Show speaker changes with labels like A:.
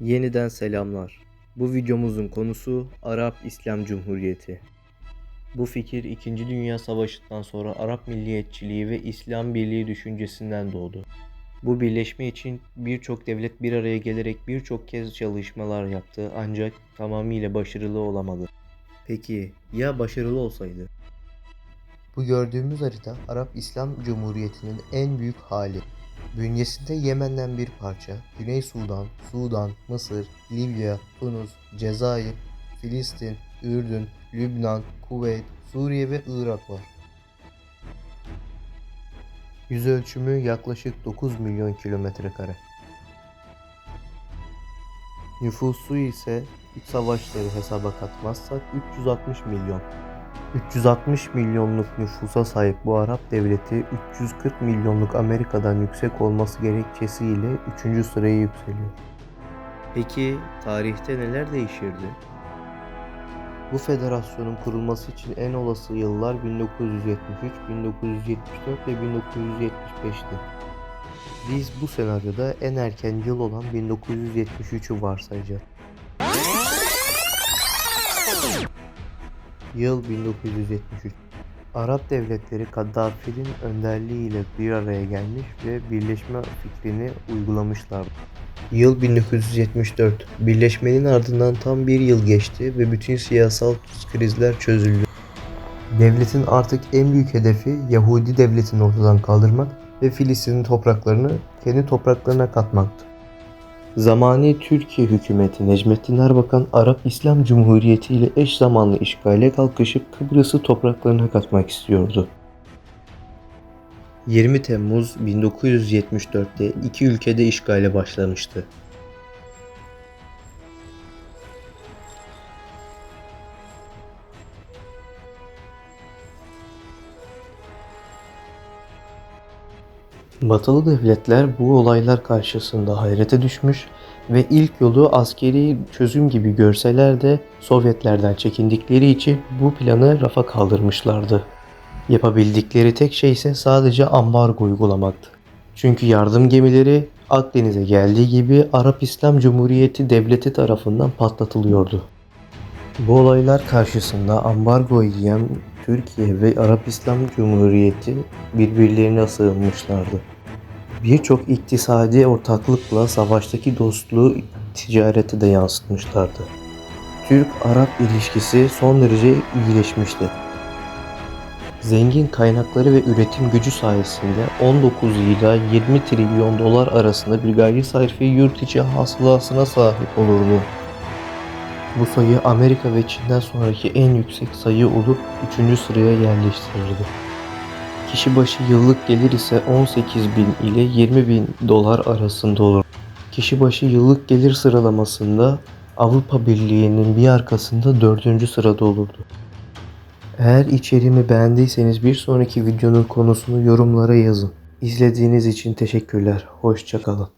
A: Yeniden selamlar. Bu videomuzun konusu Arap İslam Cumhuriyeti. Bu fikir 2. Dünya Savaşı'ndan sonra Arap milliyetçiliği ve İslam birliği düşüncesinden doğdu. Bu birleşme için birçok devlet bir araya gelerek birçok kez çalışmalar yaptı ancak tamamıyla başarılı olamadı. Peki ya başarılı olsaydı? Bu gördüğümüz harita Arap İslam Cumhuriyeti'nin en büyük hali. Bünyesinde Yemen'den bir parça, Güney Sudan, Sudan, Mısır, Libya, Tunus, Cezayir, Filistin, Ürdün, Lübnan, Kuveyt, Suriye ve Irak var. Yüz ölçümü yaklaşık 9 milyon kilometre kare. Nüfusu ise iç savaşları hesaba katmazsak 360 milyon. 360 milyonluk nüfusa sahip bu Arap devleti 340 milyonluk Amerika'dan yüksek olması gerekçesiyle 3. sıraya yükseliyor. Peki tarihte neler değişirdi? Bu federasyonun kurulması için en olası yıllar 1973, 1974 ve 1975'ti. Biz bu senaryoda en erken yıl olan 1973'ü varsayacağız. Yıl 1973. Arap devletleri Kaddafi'nin önderliğiyle bir araya gelmiş ve birleşme fikrini uygulamışlardı. Yıl 1974. Birleşmenin ardından tam bir yıl geçti ve bütün siyasal krizler çözüldü. Devletin artık en büyük hedefi Yahudi devletini ortadan kaldırmak ve Filistin'in topraklarını kendi topraklarına katmaktı. Zamani Türkiye hükümeti Necmettin Erbakan Arap İslam Cumhuriyeti ile eş zamanlı işgale kalkışıp Kıbrıs'ı topraklarına katmak istiyordu. 20 Temmuz 1974'te iki ülkede işgale başlamıştı. Batılı devletler bu olaylar karşısında hayrete düşmüş ve ilk yolu askeri çözüm gibi görseler de Sovyetlerden çekindikleri için bu planı rafa kaldırmışlardı. Yapabildikleri tek şey ise sadece ambargo uygulamaktı. Çünkü yardım gemileri Akdeniz'e geldiği gibi Arap İslam Cumhuriyeti devleti tarafından patlatılıyordu. Bu olaylar karşısında ambargo yiyen Türkiye ve Arap İslam Cumhuriyeti birbirlerine sığınmışlardı. Birçok iktisadi ortaklıkla savaştaki dostluğu ticarete de yansıtmışlardı. Türk-Arap ilişkisi son derece iyileşmişti. Zengin kaynakları ve üretim gücü sayesinde 19 ila 20 trilyon dolar arasında bir gayri safi yurt içi hasılasına sahip olurdu. Bu sayı Amerika ve Çin'den sonraki en yüksek sayı olup 3. sıraya yerleştirildi. Kişi başı yıllık gelir ise 18 bin ile 20 bin dolar arasında olur. Kişi başı yıllık gelir sıralamasında Avrupa Birliği'nin bir arkasında 4. sırada olurdu. Eğer içeriğimi beğendiyseniz bir sonraki videonun konusunu yorumlara yazın. İzlediğiniz için teşekkürler. Hoşçakalın.